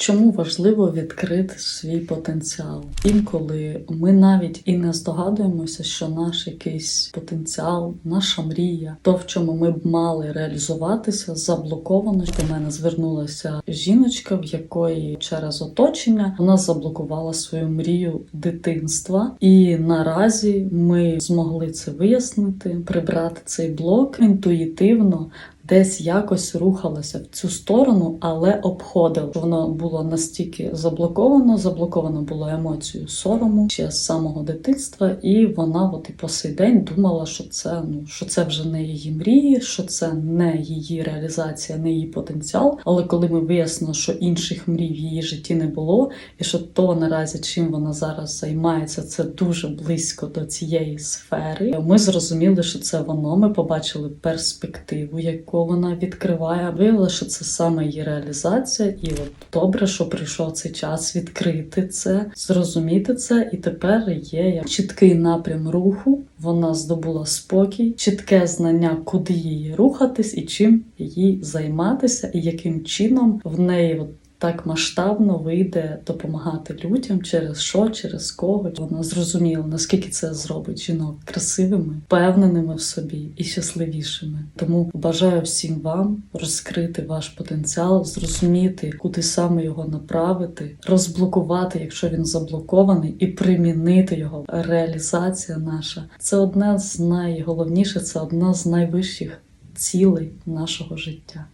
Чому важливо відкрити свій потенціал? Інколи ми навіть і не здогадуємося, що наш якийсь потенціал, наша мрія, то в чому ми б мали реалізуватися, заблоковано. До мене звернулася жіночка, в якої через оточення вона заблокувала свою мрію дитинства, і наразі ми змогли це вияснити, прибрати цей блок інтуїтивно десь якось рухалася в цю сторону, але обходила. Воно було настільки заблоковано, заблоковано було емоцію сорому ще з самого дитинства, і вона, от і по сей день, думала, що це ну що це вже не її мрії, що це не її реалізація, не її потенціал. Але коли ми вияснили, що інших мрій в її житті не було, і що то наразі чим вона зараз займається, це дуже близько до цієї сфери. Ми зрозуміли, що це воно. Ми побачили перспективу, яку вона відкриває. Виявила, що це саме її реалізація, і от добре, що прийшов цей час відкрити це, зрозуміти це, і тепер є як чіткий напрям руху. Вона здобула спокій, чітке знання, куди їй рухатись і чим їй займатися, і яким чином в неї от так масштабно вийде допомагати людям через що, через кого. Вона зрозуміла, наскільки це зробить жінок красивими, впевненими в собі і щасливішими. Тому бажаю всім вам розкрити ваш потенціал, зрозуміти, куди саме його направити, розблокувати, якщо він заблокований, і примінити його. Реалізація наша це одне з найголовніших, це одна з найвищих цілей нашого життя.